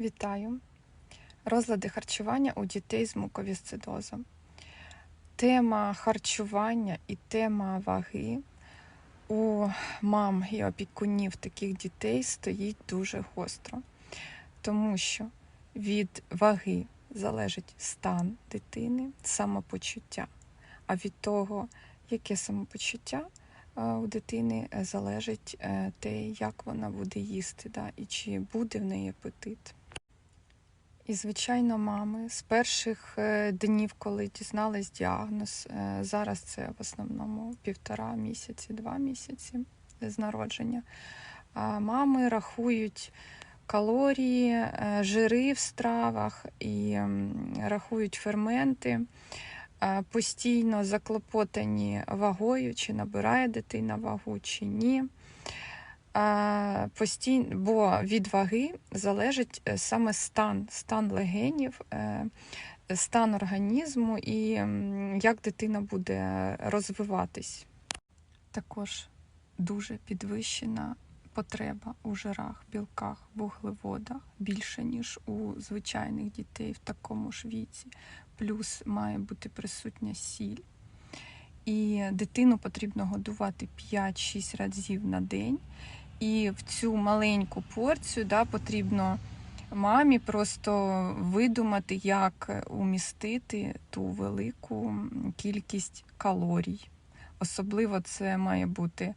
Вітаю! Розлади харчування у дітей з муковісцидозом. Тема харчування і тема ваги у мам і опікунів таких дітей стоїть дуже гостро, тому що від ваги залежить стан дитини, самопочуття, а від того, яке самопочуття е, у дитини е, залежить е, те, як вона буде їсти, да, і чи буде в неї апетит. І, звичайно, мами з перших е, днів, коли дізнались діагноз, е, зараз це в основному півтора місяці, два місяці з народження. Мами рахують калорії, е, жири в стравах і рахують ферменти, постійно заклопотані вагою, чи набирає дитина вагу, чи ні. Постійно, бо від ваги залежить е, саме стан, стан легенів, е, стан організму і як дитина буде розвиватись. Також дуже підвищена потреба у жирах, білках, вуглеводах більше, ніж у звичайних дітей в такому ж віці. Плюс має бути присутня сіль. І дитину потрібно годувати 5-6 разів на день. І в цю маленьку порцію да, потрібно мамі просто видумати, як умістити ту велику кількість калорій. Особливо це має бути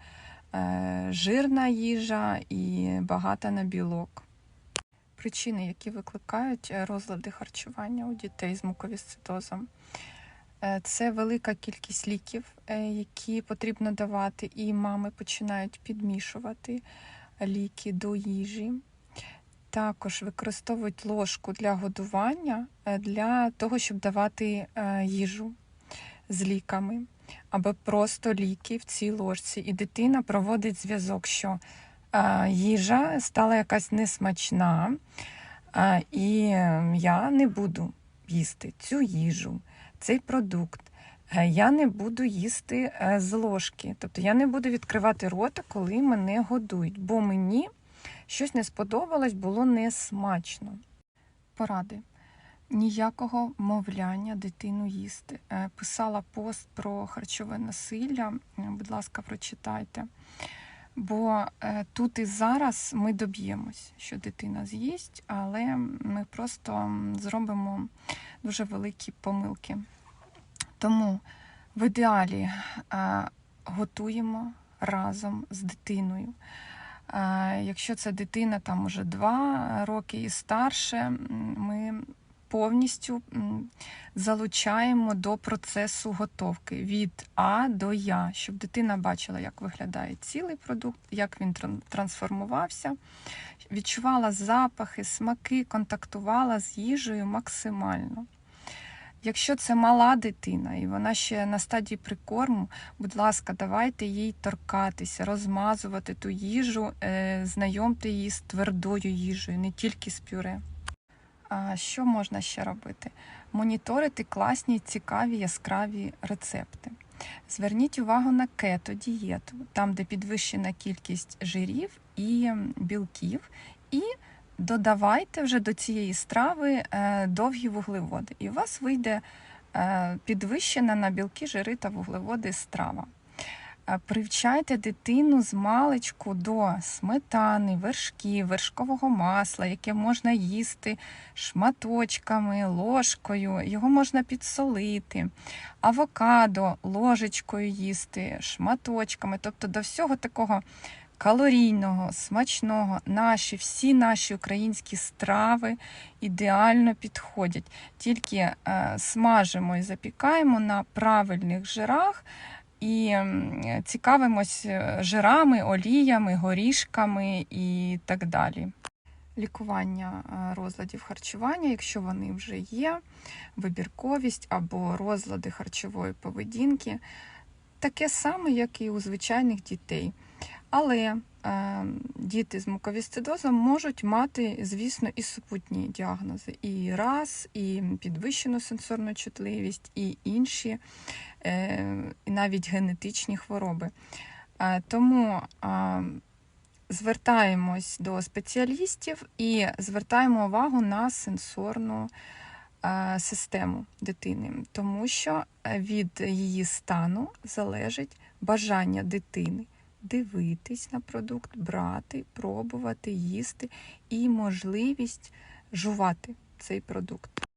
е, жирна їжа і багата на білок. Причини, які викликають е, розлади харчування у дітей з муковісцидозом. Е, Це велика кількість ліків, е, які потрібно давати, і мами починають підмішувати ліки до їжі. Також використовують ложку для годування е, для того, щоб давати їжу з ліками, або просто ліки в цій ложці. І дитина проводить зв'язок, що їжа стала якась несмачна, і я не буду їсти цю їжу цей продукт. е, Я не буду їсти е, з ложки. Тобто я не буду відкривати рота, коли мене годують, бо мені щось не сподобалось, було несмачно. Поради. Ніякого мовляння дитину їсти. Е, Писала пост про харчове насилля. Будь ласка, прочитайте. Бо е, тут і зараз ми доб'ємось, що дитина з'їсть, але ми просто зробимо дуже великі помилки. Тому в ідеалі е, готуємо разом з дитиною. Е, Якщо це дитина там уже 2 роки і старше, повністю залучаємо до процесу готовки від А до Я, щоб дитина бачила, як виглядає цілий продукт, як він трансформувався, відчувала запахи, смаки, контактувала з їжею максимально. Якщо це мала дитина і вона ще на стадії прикорму, будь ласка, давайте їй торкатися, розмазувати ту їжу, е, знайомте її з твердою їжею, не тільки з пюре. Що можна ще робити? Моніторити класні, цікаві, яскраві рецепти. Зверніть увагу на кето-дієту, там, де підвищена кількість жирів і білків, і додавайте вже до цієї страви е, довгі вуглеводи. І у вас вийде е, підвищена на білки, жири та вуглеводи страва. Привчайте дитину з маличку до сметани, вершків, вершкового масла, яке можна їсти шматочками, ложкою, його можна підсолити, авокадо ложечкою їсти, шматочками, тобто до всього такого калорійного, смачного, наші, всі наші українські страви ідеально підходять. Тільки е, смажимо і запікаємо на правильних жирах і цікавимось е, жирами, оліями, горішками і так далі. Лікування е, розладів харчування, якщо вони вже є, вибірковість або розлади харчової поведінки, таке саме, як і у звичайних дітей. Але е, діти з муковісцидозом можуть мати, звісно, і супутні діагнози: і раз, і підвищену сенсорну чутливість, і інші, е, і навіть генетичні хвороби. Е, тому е, звертаємось до спеціалістів і звертаємо увагу на сенсорну е, систему дитини, тому що від її стану залежить бажання дитини дивитись на продукт, брати, пробувати, їсти і можливість жувати цей продукт.